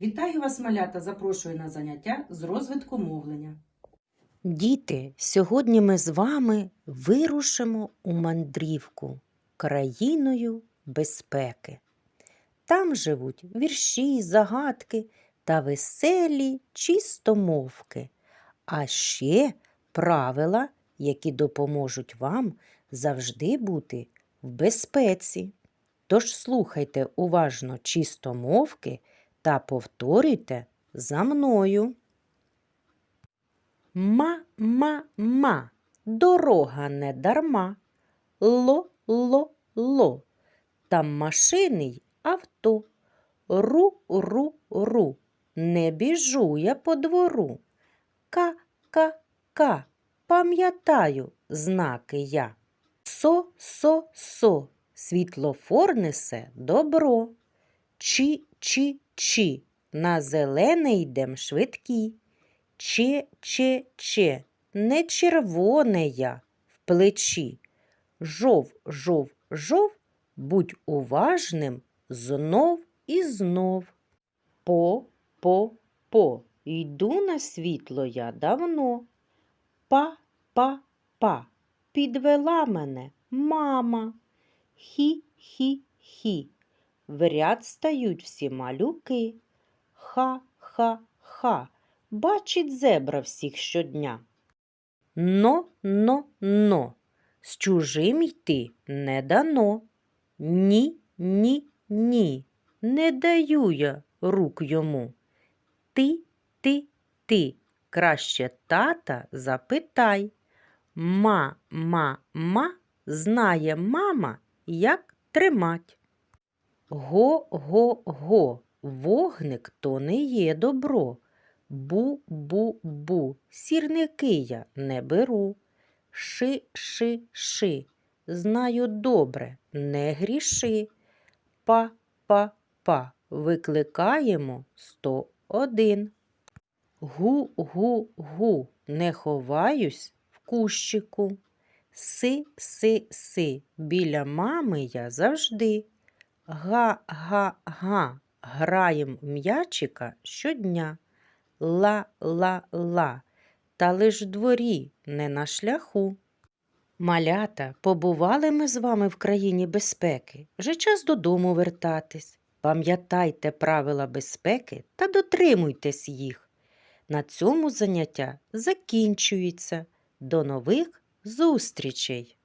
Вітаю вас, малята! Запрошую на заняття з розвитку мовлення. Діти, сьогодні ми з вами вирушимо у мандрівку країною безпеки. Там живуть вірші, загадки та веселі чистомовки, а ще правила, які допоможуть вам завжди бути в безпеці. Тож слухайте уважно чистомовки та повторюйте за мною. Ма-ма-ма, дорога не дарма. Ло-ло-ло, там машини й авто. Ру-ру-ру, не біжу я по двору. Ка-ка-ка, пам'ятаю знаки я. Со-со-со, світлофор несе добро. Чі-чі-чі, на зелене йдем швидкі. Че-че-че, не червоне я в плечі. Жов, жов, жов, будь уважним знов і знов. По, по, по, йду на світло я давно. Па, па, па, підвела мене мама. Хі, хі, хі, в ряд стають всі малюки. Ха, ха, ха, бачить зебра всіх щодня. Но, но, но, з чужим йти не дано. Ні, ні, ні, не даю я рук йому. Ти, ти, ти, краще тата запитай. Ма, ма, ма, знає мама, як тримать. Го, го, го, вогник то не є добро. Бу, бу, бу, сірники я не беру. Ши, ши, ши, знаю добре, не гріши. Па, па, па, викликаємо 101. Гу, гу, гу, не ховаюсь в кущику. Си, си, си, біля мами я завжди. Га, га, га, граєм м'ячика щодня. Ла, ла, ла, та лиш дворі, не на шляху. Малята, побували ми з вами в країні безпеки. Вже час додому вертатись. Пам'ятайте правила безпеки та дотримуйтесь їх. На цьому заняття закінчується. До нових зустрічей!